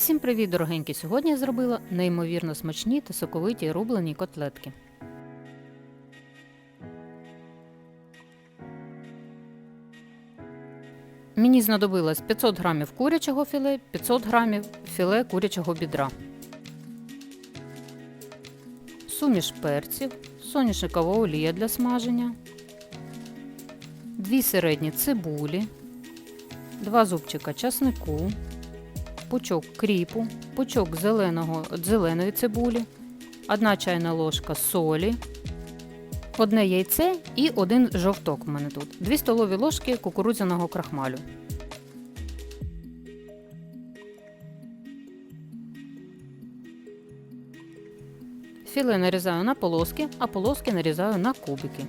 Всім привіт, дорогенькі! Сьогодні я зробила неймовірно смачні та соковиті рублені котлетки. Мені знадобилось 500 грамів курячого філе, 500 грамів філе курячого бідра, суміш перців, соняшникова олія для смаження, 2 середні цибулі, 2 зубчика часнику, пучок кріпу, пучок зеленого, зеленої цибулі, 1 чайна ложка солі, одне яйце і один жовток в мене тут, 2 столові ложки кукурудзяного крахмалю. Філе нарізаю на полоски, а полоски нарізаю на кубики.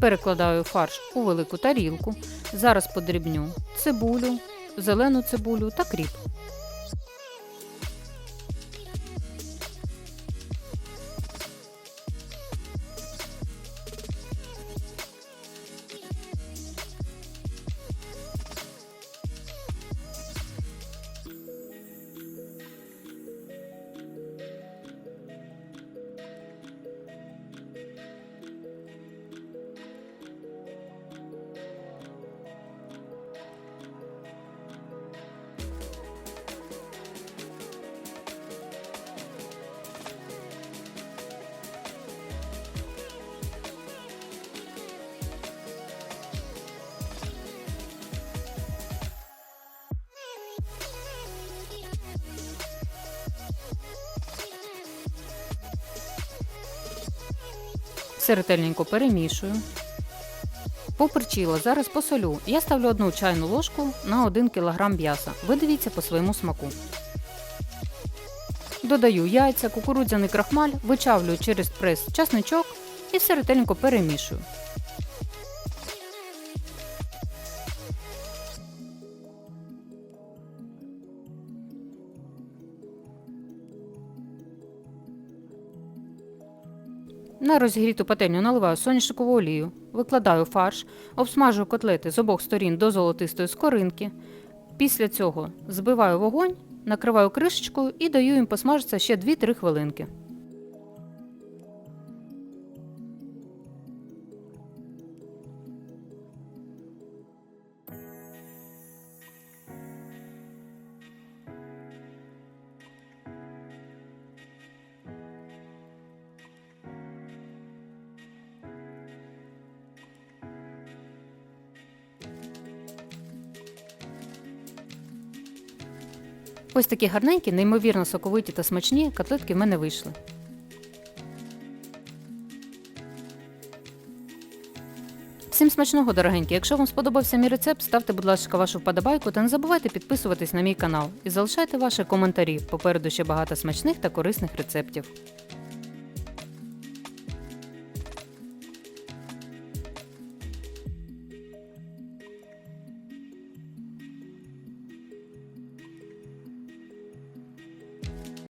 Перекладаю фарш у велику тарілку. Зараз подрібню цибулю, зелену цибулю та кріп. Все ретельненько перемішую. Поперчила, зараз посолю. Я ставлю одну чайну ложку на 1 кг м'яса. Ви дивіться по своєму смаку. Додаю яйця, кукурудзяний крахмаль, вичавлюю через прес часничок і все ретельненько перемішую. На розігріту пательню наливаю соняшникову олію, викладаю фарш, обсмажую котлети з обох сторін до золотистої скоринки. Після цього збиваю вогонь, накриваю кришечкою і даю їм посмажитися ще 2-3 хвилинки. Ось такі гарненькі, неймовірно соковиті та смачні котлетки в мене вийшли. Всім смачного, дорогенькі! Якщо вам сподобався мій рецепт, ставте, будь ласка, вашу вподобайку та не забувайте підписуватись на мій канал і залишайте ваші коментарі. Попереду ще багато смачних та корисних рецептів.